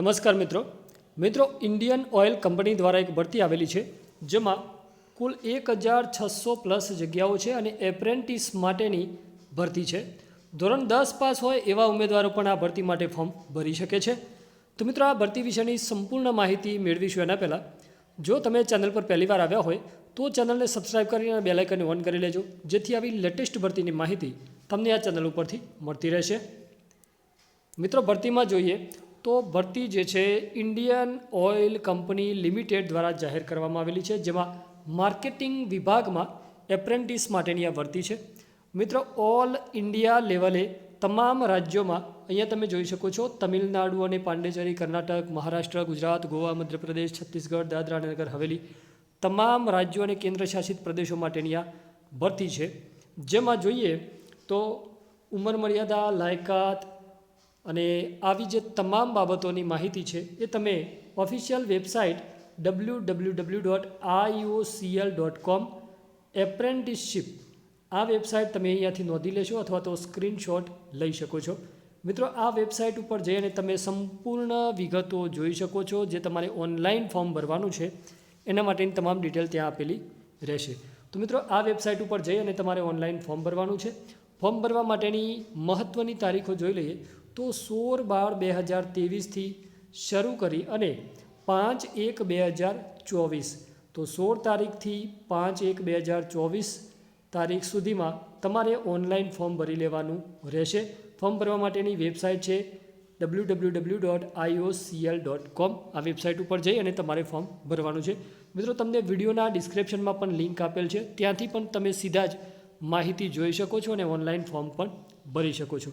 નમસ્કાર મિત્રો. મિત્રો ઇન્ડિયન ઓઇલ કંપની દ્વારા એક ભરતી આવેલી છે, જેમાં કુલ એક હજાર છસો પ્લસ જગ્યાઓ છે અને એપ્રેન્ટિસ માટેની ભરતી છે. ધોરણ દસ પાસ હોય એવા ઉમેદવારો પણ આ ભરતી માટે ફોર્મ ભરી શકે છે. તો મિત્રો, આ ભરતી વિશેની સંપૂર્ણ માહિતી મેળવીશું એના પહેલાં. જો તમે ચેનલ પર પહેલીવાર આવ્યા હોય, તો ચેનલને સબસ્ક્રાઇબ કરીને બેલાઇકનને ઓન કરી લેજો, જેથી આવી લેટેસ્ટ ભરતીની માહિતી તમને આ ચેનલ ઉપરથી મળતી રહેશે. મિત્રો, ભરતીમાં જોઈએ તો ભરતી જે છે, ઇન્ડિયન ઓઇલ કંપની લિમિટેડ દ્વારા જાહેર કરવામાં આવેલી છે, જેમાં માર્કેટિંગ વિભાગમાં એપ્રેન્ટિસ માટેની આ ભરતી છે. મિત્રો, ઓલ ઇન્ડિયા લેવલે તમામ રાજ્યોમાં, અહીંયા તમે જોઈ શકો છો, તમિલનાડુ અને પાંડેચેરી, કર્ણાટક, મહારાષ્ટ્ર, ગુજરાત, ગોવા, મધ્યપ્રદેશ, છત્તીસગઢ, દાદરા, નગર, હવેલી તમામ રાજ્યો અને કેન્દ્રશાસિત પ્રદેશો માટેની આ ભરતી છે. જેમાં જોઈએ તો ઉંમર મર્યાદા લાયકાત અને આવી જે તમામ બાબતોની માહિતી છે એ તમે official website W W W dot IOCL dot com apprenticeship આ વેબસાઇટ તમે અહીંયાથી નોંધી લેશો અથવા તો સ્ક્રીનશોટ લઈ શકો છો. મિત્રો, આ વેબસાઇટ ઉપર જઈ અને તમે સંપૂર્ણ વિગતો જોઈ શકો છો જે તમારે ઓનલાઈન ફોર્મ ભરવાનું છે. એના માટેની તમામ ડિટેલ ત્યાં આપેલી રહેશે. તો મિત્રો, આ વેબસાઇટ ઉપર જઈ અને તમારે ઓનલાઈન ફોર્મ ભરવાનું છે. ફોર્મ ભરવા માટેની મહત્ત્વની તારીખો જોઈ લઈએ. તો સોળ બાર બે હજાર ત્રેવીસથી શરૂ કરી અને પાંચ એક બે હજાર ચોવીસ. તો સોળ તારીખથી પાંચ એક બે હજાર ચોવીસ તારીખ સુધીમાં તમારે ઓનલાઈન ફોર્મ ભરી લેવાનું રહેશે. ફોર્મ ભરવા માટેની વેબસાઇટ છે W W W dot IOCL dot com આ વેબસાઇટ ઉપર જઈ અને તમારે ફોર્મ ભરવાનું છે. મિત્રો, તમને વિડીયોના ડિસ્ક્રિપ્શનમાં પણ લિંક આપેલ છે. ત્યાંથી પણ તમે સીધા જ માહિતી જોઈ શકો છો અને ઓનલાઈન ફોર્મ પણ ભરી શકો છો.